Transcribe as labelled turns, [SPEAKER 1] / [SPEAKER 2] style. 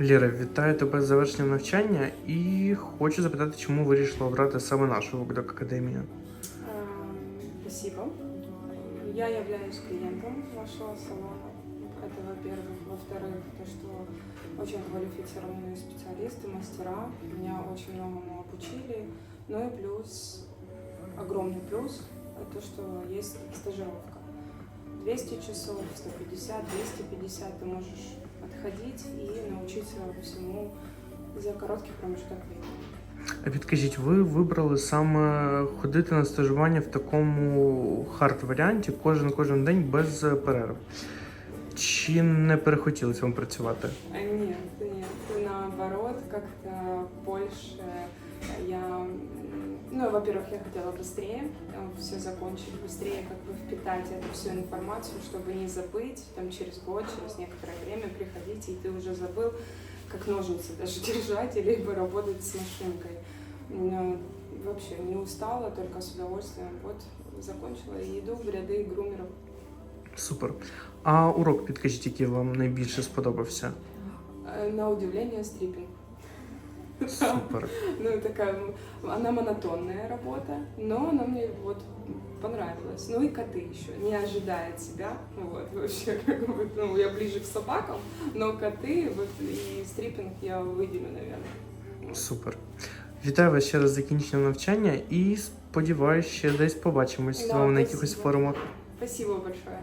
[SPEAKER 1] Ліра, вітаю тебе з завершенням навчання і хочу запитати, чому вирішила обрати саме нашу Вокдок Академію.
[SPEAKER 2] Эм, Спасибо. Я являюсь клиентом вашего салона. Это во-первых. Во-вторых, то, что очень квалифицированные специалисты, мастера. Меня очень многому обучили. Ну и плюс, огромный плюс, это то, что есть стажировка. 200 часов, 150, 250 ты можешь отходить и научиться всему за короткий промежуток времени.
[SPEAKER 1] А підкажіть, ви вибрали саме ходити на стажування в такому хард варіанті кожен кожен день без перерв. Чи не перехотілося вам працювати?
[SPEAKER 2] Нет, нет, наоборот, как-то больше я, ну, во-первых, я хотела быстрее все закончить, быстрее как бы впитать эту всю информацию, чтобы не забыть, там через год, через некоторое время приходить, и ты уже забыл, как ножницы даже держать, либо работать с машинкой. Но вообще не устала, только с удовольствием. Вот закончила и иду в ряды грумеров.
[SPEAKER 1] Супер. А урок підкажіть, який вам найбільше сподобався?
[SPEAKER 2] Э, На удивление стриппинг.
[SPEAKER 1] Супер.
[SPEAKER 2] Ну, такая, м, она монотонная работа, но она мне вот понравилась. Ну и коты еще, не ожидая от себя. Ну Вот, вообще, как бы, ну, я ближе к собакам, но коты, вот, и стриппинг я выделю, наверное.
[SPEAKER 1] Супер. Вітаю вас ще раз з закінченням навчання і сподіваюся, ще десь побачимось з
[SPEAKER 2] Да,
[SPEAKER 1] вами на
[SPEAKER 2] спасибо.
[SPEAKER 1] якихось форумах.
[SPEAKER 2] Спасибо большое.